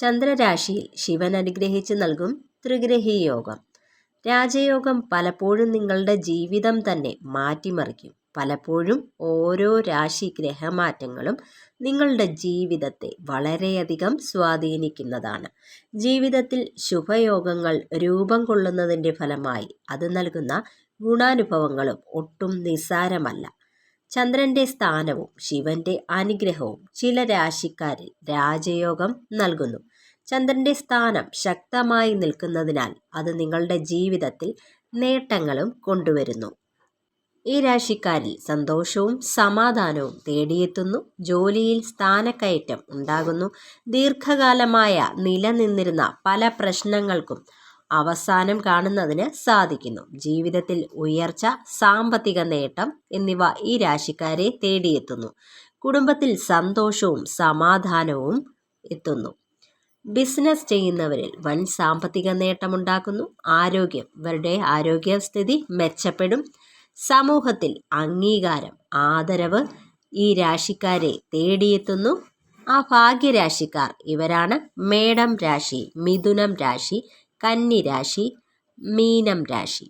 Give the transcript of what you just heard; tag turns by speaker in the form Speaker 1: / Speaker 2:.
Speaker 1: ചന്ദ്രരാശിയിൽ ശിവൻ അനുഗ്രഹിച്ച് നൽകും ത്രിഗ്രഹി യോഗം. രാജയോഗം പലപ്പോഴും നിങ്ങളുടെ ജീവിതം തന്നെ മാറ്റിമറിക്കും. പലപ്പോഴും ഓരോ രാശി ഗ്രഹമാറ്റങ്ങളും നിങ്ങളുടെ ജീവിതത്തെ വളരെയധികം സ്വാധീനിക്കുന്നതാണ്. ജീവിതത്തിൽ ശുഭയോഗങ്ങൾ രൂപം കൊള്ളുന്നതിന്റെ ഫലമായി അത് നൽകുന്ന ഗുണാനുഭവങ്ങളും ഒട്ടും നിസ്സാരമല്ല. ചന്ദ്രന്റെ സ്ഥാനവും ശിവന്റെ അനുഗ്രഹവും ചില രാശിക്കാരിൽ രാജയോഗം നൽകുന്നു. ചന്ദ്രന്റെ സ്ഥാനം ശക്തമായി നിൽക്കുന്നതിനാൽ അത് നിങ്ങളുടെ ജീവിതത്തിൽ നേട്ടങ്ങളും കൊണ്ടുവരുന്നു. ഈ രാശിക്കാരിൽ സന്തോഷവും സമാധാനവും തേടിയെത്തുന്നു. ജോലിയിൽ സ്ഥാനക്കയറ്റം ഉണ്ടാകുന്നു. ദീർഘകാലമായ നിലനിന്നിരുന്ന പല പ്രശ്നങ്ങൾക്കും അവസാനം കാണുന്നതിന് സാധിക്കുന്നു. ജീവിതത്തിൽ ഉയർച്ച സാമ്പത്തിക നേട്ടം എന്നിവ ഈ രാശിക്കാരെ തേടിയെത്തുന്നു. കുടുംബത്തിൽ സന്തോഷവും സമാധാനവും എത്തുന്നു. ബിസിനസ് ചെയ്യുന്നവരിൽ വൻ സാമ്പത്തിക നേട്ടമുണ്ടാക്കുന്നു. ആരോഗ്യം ഇവരുടെ ആരോഗ്യസ്ഥിതി മെച്ചപ്പെടും. സമൂഹത്തിൽ അംഗീകാരം ആദരവ് ഈ രാശിക്കാരെ തേടിയെത്തുന്നു. ആ ഭാഗ്യരാശിക്കാർ ഇവരാണ് മേടം രാശി മിഥുനം രാശി കന്നി രാശി മീനം രാശി.